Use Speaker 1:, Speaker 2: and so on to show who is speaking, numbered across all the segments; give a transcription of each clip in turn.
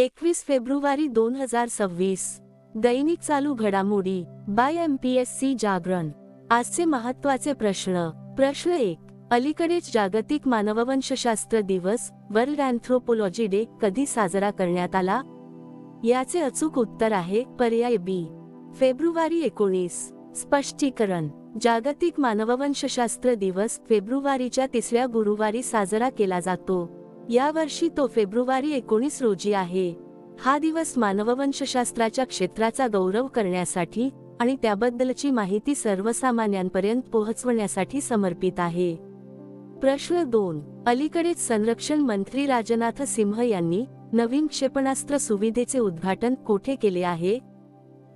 Speaker 1: एकवीस फेब्रुवारी दोन हजार सव्वीस. दैनिक चालू घडामोडी. By M P S C Jagran. आजचे महत्त्वाचे प्रश्न. प्रश्न एक. अलीकडेच जागतिक मानववंशशास्त्र दिवस वर्ल्ड अँथ्रोपोलॉजी डे कधी साजरा करण्यात आला? याचे अचूक उत्तर आहे पर्याय बी. फेब्रुवारी एकोणीस. स्पष्टीकरण. जागतिक मानववंशशास्त्र दिवस फेब्रुवारीच्या तिसऱ्या गुरुवारी साजरा केला जातो. यावर्षी तो फेब्रुवारी एकोणीस रोजी आहे. हा दिवस मानववंशशास्त्राच्या क्षेत्राचा गौरव करण्यासाठी आणि त्याबद्दलची माहिती सर्वसामान्यांपर्यंत पोहोचवण्यासाठी समर्पित आहे. प्रश्न दोन. अलीकडेच संरक्षण मंत्री राजनाथ सिंह यांनी नवीन क्षेपणास्त्र सुविधेचे उद्घाटन कोठे केले आहे?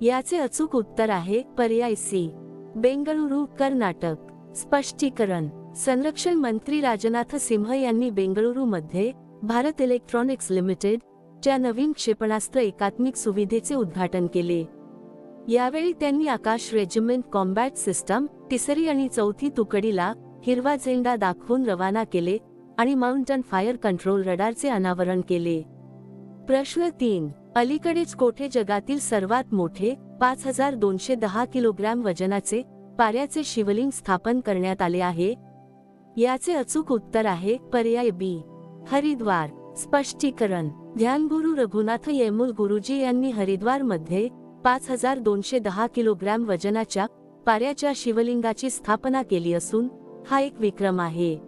Speaker 1: याचे अचूक उत्तर आहे पर्याय सी. बेंगळुरू कर्नाटक. स्पष्टीकरण. संरक्षण मंत्री राजनाथ सिंह यांनी बेंगळुरूमध्ये भारत इलेक्ट्रॉनिक्स लिमिटेड च्या नवीन क्षेपणास्त्र एकात्मिक सुविधेचे उद्घाटन केले. यावेळी त्यांनी आकाश रेजिमेंट कॉम्बॅट सिस्टम तिसरी आणि चौथी तुकडीला हिरवा झेंडा दाखवून रवाना केले आणि माउंटन फायर कंट्रोल रडारचे अनावरण केले. प्रश्न तीन अलीकडेच कोठे जगातील सर्वात मोठे पाच हजार दोनशे दहा किलोग्रॅम वजनाचे पाऱ्याचे शिवलिंग स्थापन करण्यात आले आहे? याचे अचूक उत्तर आहे पर्याय बी. हरिद्वार. स्पष्टीकरण. ध्यानगुरु रघुनाथ येमूल गुरुजी यांनी हरिद्वारमध्ये पाच हजार दोनशे दहा किलोग्रॅम वजनाच्या पाऱ्याच्या शिवलिंगाची स्थापना केली असून हा एक विक्रम आहे.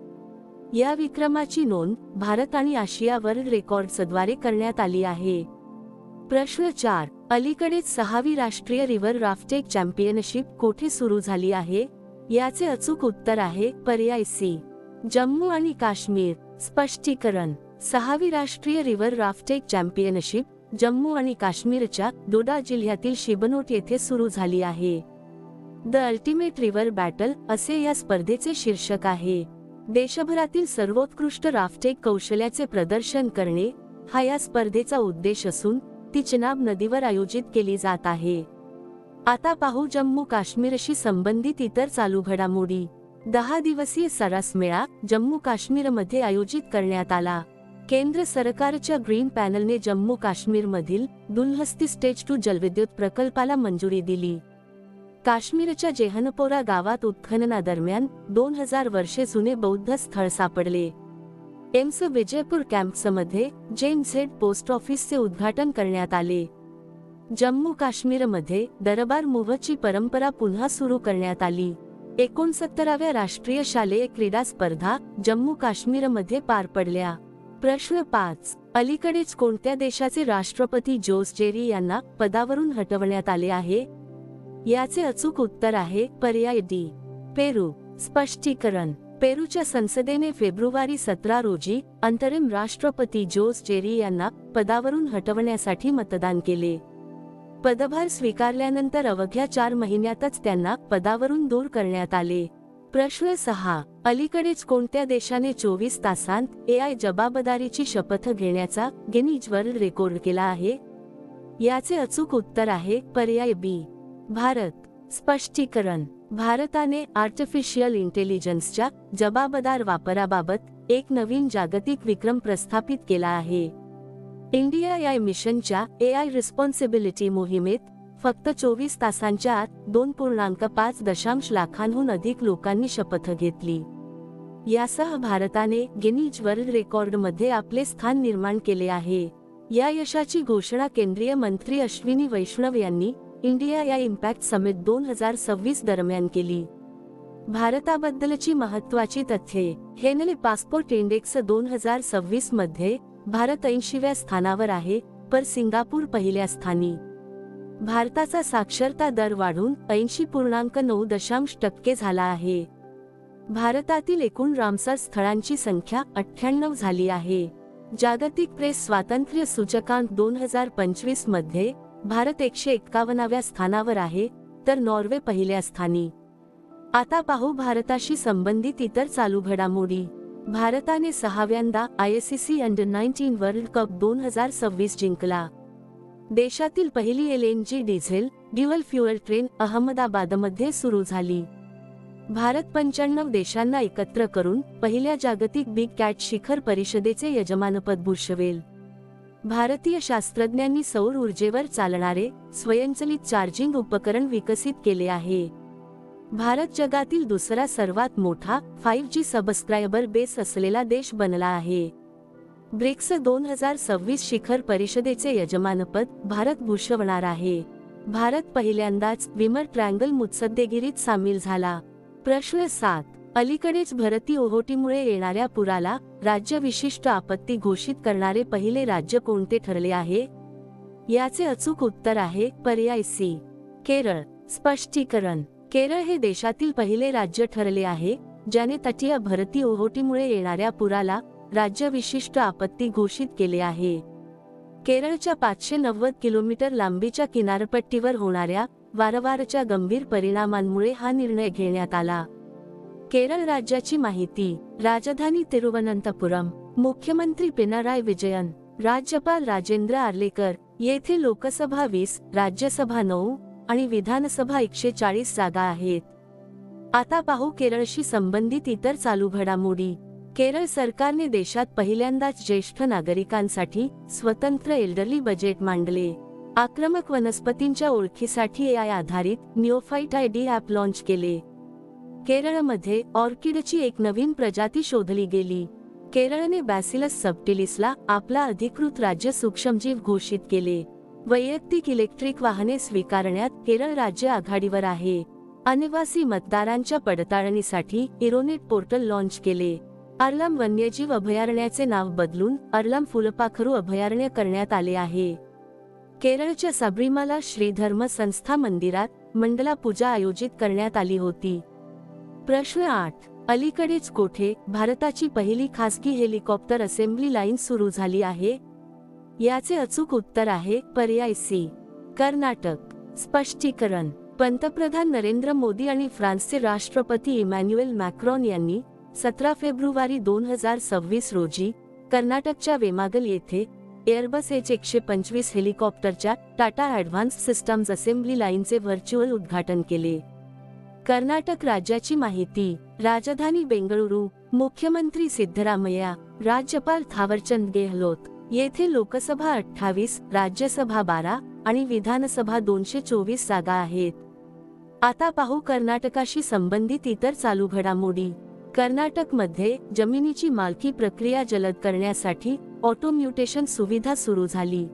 Speaker 1: या विक्रमाची नोंद भारत आणि आशिया वर्ल्ड रेकॉर्ड्सद्वारे करण्यात आली आहे. प्रश्न चार. अलीकडेच सहावी राष्ट्रीय रिव्हर राफ्टिंग चॅम्पियनशिप कोठे सुरू झाली आहे? याचे अचूक उत्तर आहे पर्याय सी. जम्मू आणि काश्मीर. स्पष्टीकरण. सहावी राष्ट्रीय रिव्हर राफ्टिंग चॅम्पियनशिप. जम्मू आणि काश्मीरच्या दोडा जिल्ह्यातील शिबनोट येथे सुरू झाली आहे. द अल्टिमेट रिव्हर बॅटल असे या स्पर्धेचे शीर्षक आहे. देशभरातील सर्वोत्कृष्ट राफ्टिंग कौशल्याचे प्रदर्शन करणे हा या स्पर्धेचा उद्देश असून ती चिनाब नदीवर आयोजित केली जात आहे. आता पाहू जम्मू काश्मीरशी संबंधित इतर चालू घडामोडी. दहा दिवसीय सरस मेळा जम्मू काश्मीरमध्ये आयोजित करण्यात आला. केंद्र सरकारच्या ग्रीन पॅनलने जम्मू काश्मीरमधील दुलहस्ती स्टेज टू जलविद्युत प्रकल्पाला मंजुरी दिली. काश्मीरच्या जेहनपोरा गावात उत्खननादरम्यान दोन हजार वर्षे जुने बौद्ध स्थळ सापडले. एम्स विजयपूर कॅम्प्समध्ये जेन झेड पोस्ट ऑफिसचे उद्घाटन करण्यात आले. जम्मू काश्मीरमध्ये दरबार मुव्हची परंपरा पुन्हा सुरू करण्यात आली. एकोणसत्तराव्या राष्ट्रीय शालेय क्रीडा स्पर्धा जम्मू काश्मीरमध्ये पार पडल्या. प्रश्न पाच. अलीकडेच कोणत्या देशाचे राष्ट्रपती जोस जेरी यांना पदावरून हटवण्यात आले आहे? याचे अचूक उत्तर आहे पर्याय डी. पेरू. स्पष्टीकरण. पेरूच्या संसदेने फेब्रुवारी सतरा रोजी अंतरिम राष्ट्रपती जोस जेरी यांना पदावरून हटवण्यासाठी मतदान केले. पदभार स्वीकारल्यानंतर अवघ्या चार महिन्यातच त्यांना पदावरून दूर करण्यात आले. प्रश्न सहा. अलीकडेच कोणत्या देशाने चोवीस तासांत ए आय जबाबदारीची शपथ घेण्याचा गिनीज वर्ल्ड रेकॉर्ड केला आहे? याचे अचूक उत्तर आहे पर्याय बी. भारत. स्पष्टीकरण. भारताने आर्टिफिशियल इंटेलिजन्सच्या जबाबदार वापराबाबत एक नवीन जागतिक विक्रम प्रस्थापित केला आहे. इंडिया या मिशनच्या ए आय रिस्पॉन्सिबिलिटी मोहिमेत फक्त चोवीस तासांच्या आत दोन पूर्णांक पाच दशांश लाखांहून अधिक लोकांनी शपथ घेतली. यासह भारताने गिनीज वर्ल्ड रेकॉर्डमध्ये आपले स्थान निर्माण केले आहे. या यशाची घोषणा केंद्रीय मंत्री अश्विनी वैष्णव यांनी इंडिया या इम्पॅक्ट समिट दोन हजार सव्वीस दरम्यान केली. भारताबद्दलची महत्वाची तथ्ये हेनले पासपोर्ट इंडेक्स दोन हजार सव्वीसमध्ये भारत ऐंशीव्या स्थानावर आहे पर सिंगापूर पहिल्या स्थानी. भारताचा साक्षरता दर वाढून ऐंशी पूर्णांक नऊ दशांश टक्के झाला आहे. भारतातील एकूण रामसर स्थळांची संख्या अठ्ठ्याण्णव झाली आहे. जागतिक प्रेस स्वातंत्र्य सूचकांक दोन हजार पंचवीसमध्ये भारत एकशे एक्कावन्नाव्या स्थानावर आहे तर नॉर्वे पहिल्या स्थानी. आता पाहू भारताशी संबंधित इतर चालू घडामोडी. भारताने सहाव्यांदा ICC under nineteen world cup दोन हजार सव्वीस जिंकला. देशातील पहिली L N G diesel dual fuel train अहमदाबादमध्ये सुरू झाली. भारत पंच्याण्णव देशांना एकत्र करून पहिल्या जागतिक बिग कॅट शिखर परिषदेचे यजमानपद भूषवेल. भारतीय शास्त्रज्ञांनी सौर ऊर्जेवर चालणारे स्वयंचलित चार्जिंग उपकरण विकसित केले आहे. भारत जगातील दुसरा सर्वात मोठा फाईव्ह जी सबस्क्रायबर बेस असलेला देश बनला आहे. ब्रिक्स दोन हजार सव्वीस शिखर परिषदेचे यजमानपद भारत भूषवणार आहे. भारत पहिल्यांदाच विमर ट्रँगल मुत्सद्देगिरीत सामील झाला. प्रश्न सात अलीकडेच भरती ओहोटीमुळे येणाऱ्या पुराला राज्य विशिष्ट आपत्ती घोषित करणारे पहिले राज्य कोणते ठरले आहे? याचे अचूक उत्तर आहे पर्याय सी केरळ. स्पष्टीकरण केरळ हे देशातील पहिले राज्य ठरले आहे ज्याने तटीय भरती ओहोटीमुळे येणाऱ्या पुराला राज्य विशिष्ट आपत्ती घोषित केले आहे. केरळच्या पाचशे नव्वद किलोमीटर लांबीच्या किनारपट्टीवर होणाऱ्या वारंवारच्या गंभीर परिणामांमुळे हा निर्णय घेण्यात आला. केरळ राज्याची माहिती राजधानी तिरुवनंतपुरम मुख्यमंत्री पिनाराय विजयन राज्यपाल राजेंद्र आर्लेकर येथे लोकसभा वीस राज्यसभा नऊ आणि विधानसभा एकशे चाळीस जागा आहेत. आता पाहू केरळशी संबंधित इतर चालू घडामोडी. केरळ सरकारने देशात पहिल्यांदाच ज्येष्ठ नागरिकांसाठी स्वतंत्र एल्डरली बजेट मांडले. आक्रमक वनस्पतींच्या ओळखीसाठी ए आय आधारित neophyte I D app launch केले. केरळमध्ये ऑर्किडची एक नवीन प्रजाती शोधली गेली. केरळने बॅसिलस सबटिलिसला आपला अधिकृत राज्य सूक्ष्मजीव घोषित केले. वैयक्तिक इलेक्ट्रिक वाहने स्वीकारण्यात केरळ राज्य आघाडीवर आहे. अनिवासी मतदारांच्या पडताळणीसाठी इरोनेट पोर्टल लॉन्च केले. अर्लम वन्यजीव अभयारण्याचे नाव बदलून अर्लम फुलपाखरू अभयारण्य करण्यात आले आहे. केरळच्या सबरीमाला श्रीधर्म संस्था मंदिरात मंडला पूजा आयोजित करण्यात आली होती. प्रश्न आठ. अलीकडेच कोठे भारताची पहिली खासगी हेलिकॉप्टर असेंब्ली लाईन सुरू झाली आहे? याचे अचूक उत्तर आहे पर्याय सी. कर्नाटक. स्पष्टीकरण. पंतप्रधान नरेंद्र मोदी आणि फ्रान्सचे राष्ट्रपती इमॅन्युएल मॅक्रॉन यांनी सतरा फेब्रुवारी दोन हजार सव्वीस रोजी कर्नाटकच्या वेमागल येथे एअरबस एच एकशे पंचवीस हेलिकॉप्टरच्या टाटा ॲडव्हान्स सिस्टम्स असेंब्ली लाईनचे व्हर्च्युअल उद्घाटन केले. कर्नाटक राज्याची माहिती. राजधानी बेंगळुरू. मुख्यमंत्री सिद्धरामय्या. राज्यपाल थावरचंद गेहलोत. येथे लोकसभा अठ्ठावीस राज्यसभा बारा आणि विधानसभा दोनशे चोवीस जागा आहेत. आता पाहू कर्नाटकाशी संबंधित इतर चालू घडामोडी. कर्नाटकमध्ये जमिनीची मालकी प्रक्रिया जलद करण्यासाठी ऑटोम्युटेशन सुविधा सुरू झाली.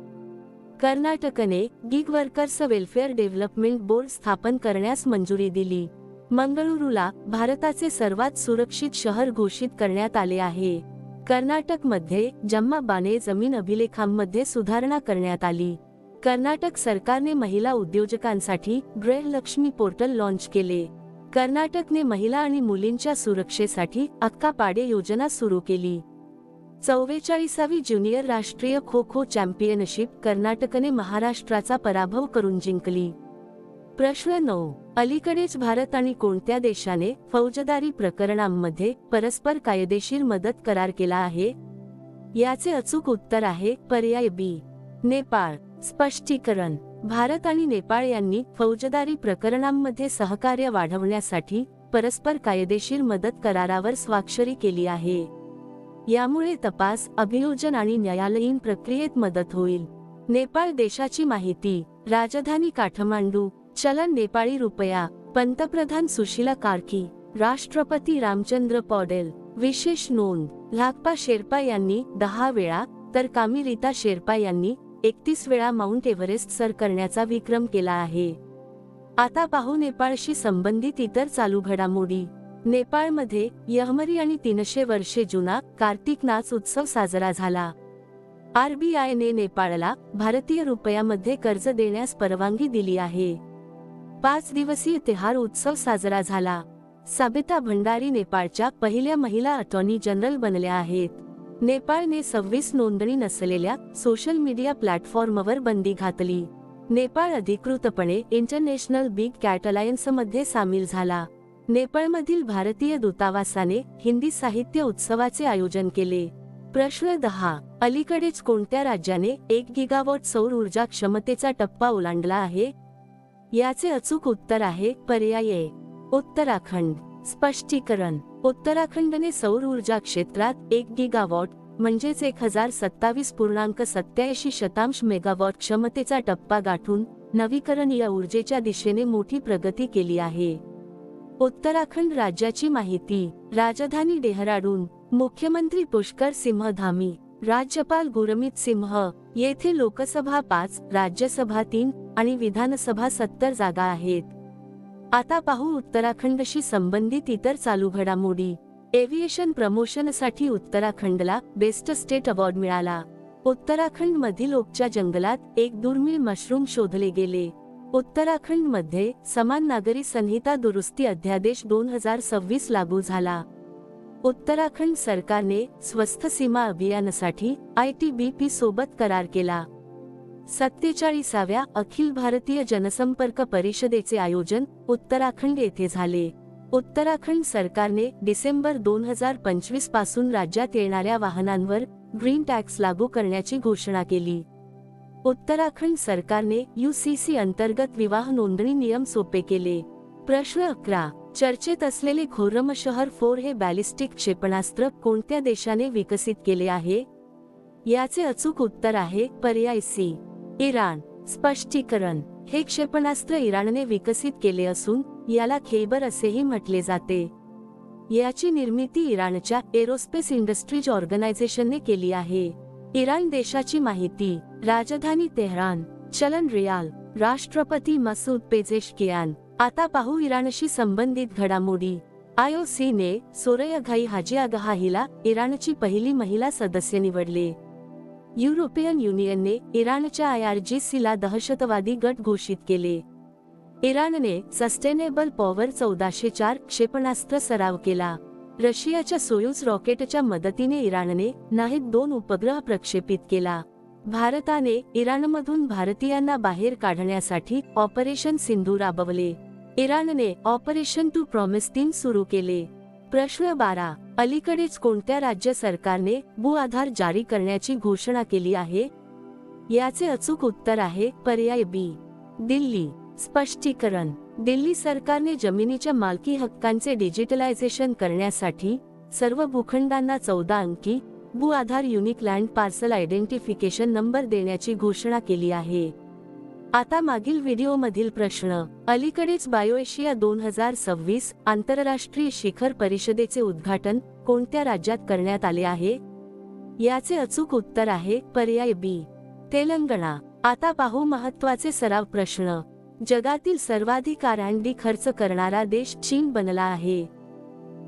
Speaker 1: कर्नाटकने gig workers welfare development board स्थापन करण्यास मंजुरी दिली. मंगळुरूला भारताचे सर्वात सुरक्षित शहर घोषित करण्यात आले आहे. कर्नाटकमध्ये जम्माबाने जमीन अभिलेखांमध्ये सुधारणा करण्यात आली. कर्नाटक सरकारने महिला उद्योजकांसाठी गृहलक्ष्मी पोर्टल लॉन्च केले. कर्नाटकने महिला आणि मुलींच्या सुरक्षेसाठी अक्कापाडे योजना सुरू केली. चौवेचाळीसावी ज्युनियर राष्ट्रीय खो खो चॅम्पियनशिप कर्नाटकने महाराष्ट्राचा पराभव करून जिंकली. प्रश्न नऊ. अलीकडेच भारत आणि कोणत्या देशाने फौजदारी प्रकरणांमध्ये परस्पर कायदेशीर मदत करार केला आहे? याचे अचूक उत्तर आहे पर्याय बी. नेपाळ. स्पष्टीकरण. भारत आणि नेपाळ यांनी फौजदारी प्रकरणांमध्ये सहकार्य वाढवण्यासाठी परस्पर कायदेशीर मदत करारावर स्वाक्षरी केली आहे. यामुळे तपास अभियोजन आणि न्यायालयीन प्रक्रियेत मदत होईल. नेपाळ देशाची माहिती. राजधानी काठमांडू. चलन नेपाळी रुपया पंतप्रधान सुशीला कार्की राष्ट्रपती रामचंद्र पॉडेल विशेष नोंद लागपा शेर्पा यांनी दहा वेळा तर कामिरीता शेर्पा यांनी एकतीस वेळा माउंट एव्हरेस्ट सर करण्याचा विक्रम केला आहे. आता पाहू नेपाळशी संबंधित इतर चालू घडामोडी. नेपाळमध्ये यहमरी आणि तीनशे वर्षे जुना कार्तिक नाच उत्सव साजरा झाला. आरबीआयने नेपाळला भारतीय रुपयामध्ये कर्ज देण्यास परवानगी दिली आहे. पाच दिवसीय तिहार उत्सव साजरा झाला. साबिता भंडारी नेपाळच्या पहिल्या महिला अटॉर्नी जनरल बनल्या आहेत. नेपाळने सव्वीस नोंदणी नसलेल्या सोशल मीडिया प्लॅटफॉर्मवर बंदी घातली. नेपाळ अधिकृतपणे इंटरनॅशनल बिग कॅट अलायन्समध्ये सामील झाला. नेपाळमधील भारतीय दूतावासाने हिंदी साहित्य उत्सवाचे आयोजन केले. प्रश्न दहा. अलीकडेच कोणत्या राज्याने एक गिगावॉट सौर ऊर्जा क्षमतेचा टप्पा ओलांडला आहे? याचे अचूक उत्तर आहे पर्याय उत्तराखंड. स्पष्टीकरण. उत्तराखंडने सौर ऊर्जा क्षेत्रात एक गिगावॉट म्हणजेच एक हजार सत्तावीस पूर्णांक सत्याऐंशी शतांश मेगावॉट क्षमतेचा टप्पा गाठून नवीकरणीय ऊर्जेच्या दिशेने मोठी प्रगती केली आहे. उत्तराखंड राज्याची माहिती. राजधानी डेहराडून मुख्यमंत्री पुष्कर सिंह धामी राज्यपाल गुरमित सिंह येथे लोकसभा पाच राज्यसभा तीन आणि विधानसभा सत्तर जागा आहेत. आता पाहू उत्तराखंडशी संबंधित इतर चालू घडामोडी. एव्हिएशन प्रमोशनसाठी उत्तराखंडला बेस्ट स्टेट अवॉर्ड मिळाला. उत्तराखंड मधील ओकच्या जंगलात एक दुर्मिळ मशरूम शोधले गेले. उत्तराखंडमध्ये समान नागरी संहिता दुरुस्ती अध्यादेश दोन हजार सव्वीस लागू झाला. उत्तराखंड सरकारने स्वस्थ सीमा अभियानासाठी आय टी बी पी सोबत करार केला. सत्तेचाळीसाव्या अखिल भारतीय जनसंपर्क परिषदेचे आयोजन उत्तराखंड येथे झाले. उत्तराखंड सरकारने डिसेंबर दोन हजार पंचवीसपासून राज्यात येणाऱ्या वाहनांवर ग्रीन टॅक्स लागू करण्याची घोषणा केली. उत्तराखंड सरकारने यूसीसी अंतर्गत विवाह नोंदणी नियम सोपे केले. प्रश्न अकरा. चर्चेत असलेले खोर्रम शहर फोर हे बॅलिस्टिक क्षेपणास्त्र कोणत्या देशाने विकसित केले आहे? याचे अचूक उत्तर आहे पर्याय सी. इराण. स्पष्टीकरण. हे क्षेपणास्त्र इराणने विकसित केले असून याला खेबर असेही म्हटले जाते. याची निर्मिती इराणच्या एरोस्पेस इंडस्ट्रीज ऑर्गनायझेशनने केली आहे. इराण देशाची माहिती. राजधानी तेहरान. चलन रियाल. राष्ट्रपती मसूद पेझेशकियान आता पाहू इराणशी संबंधित घडामोडी. आयओसीने सोरयघाई हाजी आगहा हिला इराणची पहिली महिला सदस्य निवडले. युरोपियन युनियनने इराणच्या आय आर जी सीला दहशतवादी गट घोषित केले. इराणने सस्टेनेबल पॉवर चौदाशे चार क्षेपणास्त्र सराव केला. रशियाच्या सोयूज रॉकेटच्या मदतीने इराणने नाहीत दोन उपग्रह प्रक्षेपित केला. भारताने इराणमधून भारतीयांना बाहेर काढण्यासाठी ऑपरेशन सिंधू राबवले. इराणने ऑपरेशन टू प्रॉमिस तीन सुरू केले. प्रश्न बारा. अलीकडेच कोणत्या राज्य सरकारने भू आधार जारी करण्याची घोषणा केली आहे? याचे अचूक उत्तर आहे पर्याय बी. दिल्ली. स्पष्टीकरण. दिल्ली सरकारने जमिनीच्या मालकी हक्कांचे डिजिटलायझेशन करण्यासाठी सर्व भूखंडांना चौदा अंकी Bhu Aadhaar unique land parcel identification number देण्याची घोषणा केली आहे. आता मागील व्हिडिओमधील प्रश्न अलीकडेच बायोएशिया दोन हजार सव्वीस आंतरराष्ट्रीय शिखर परिषदेचे उद्घाटन कोणत्या राज्यात करण्यात आले आहे? याचे अचूक उत्तर आहे पर्याय बी तेलंगणा. आता पाहू महत्त्वाचे सराव प्रश्न जगातील सर्वाधिक आरांडी खर्च करणारा देश चीन बनला आहे.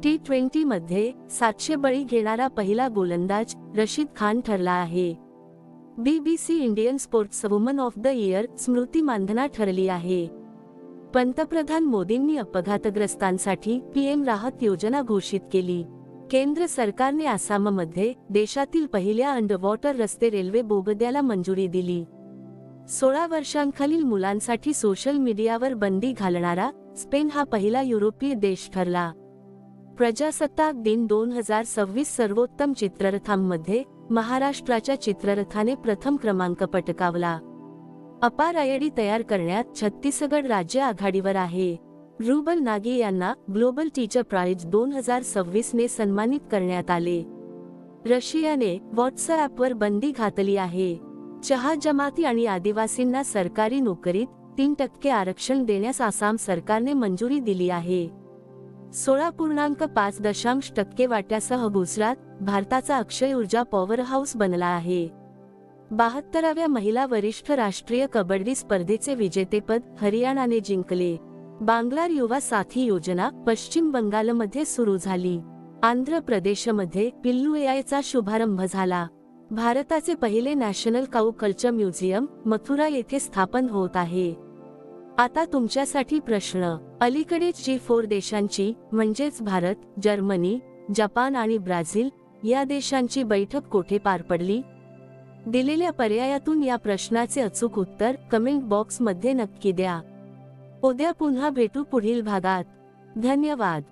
Speaker 1: टी ट्वेंटी मध्ये सातशे बळी घेणारा पहिला गोलंदाज रशीद खान ठरला आहे. BBC Indian sports woman of the year Smriti Mandhana ठरली आहे. पंतप्रधान मोदींनी अपघातग्रस्तांसाठी पीएम राहत योजना घोषित केली. केंद्र सरकारने आसाममध्ये देशातील पहिल्या अंडरवॉटर रस्ते रेल्वे बोगद्याला मंजुरी दिली. सोळा वर्षांखालील मुलांसाठी सोशल मीडियावर बंदी घालणारा स्पेन हा पहिला युरोपीय देश ठरला. प्रजासत्ताक दिन दोन हजार सव्वीस सर्वोत्तम चित्ररथांमध्ये महाराष्ट्राच्या चित्ररथाने प्रथम क्रमांक पटकावला. अपार आयडी तयार करण्यात छत्तीसगड राज्य आघाडीवर आहे. रुबल नागे यांना ग्लोबल टीचर प्राइज दोन हजार सव्वीस ने सन्मानित करण्यात आले. रशियाने व्हॉट्सअपवर बंदी घातली आहे. चहा जमाती आणि आदिवासींना सरकारी नोकरीत तीन टक्के आरक्षण देण्यास आसाम सरकारने मंजुरी दिली आहे. सोळा पूर्णांक पाच दशांश टक्के वाट्यासह गुजरात भारताचा अक्षय ऊर्जा पॉवर हाऊस बनला आहे. बहात्तराव्या महिला वरिष्ठ राष्ट्रीय कबड्डी स्पर्धेचे विजेतेपद हरियाणाने जिंकले. बांगलार युवा साथी योजना पश्चिम बंगालमध्ये सुरू झाली. आंध्र प्रदेशमध्ये पिल्लू एआयचा शुभारंभ झाला. भारताचे पहिले national cow culture museum Mathura येथे स्थापन होत आहे. आता तुमच्यासाठी प्रश्न. अलीकडेच जी फोर देशांची म्हणजेच भारत जर्मनी जपान आणि ब्राझील या देशांची बैठक कोठे पार पडली? दिलेल्या पर्यायातून या प्रश्नाचे अचूक उत्तर कमेंट बॉक्समध्ये नक्की द्या. उद्या पुन्हा भेटू पुढील भागात. धन्यवाद.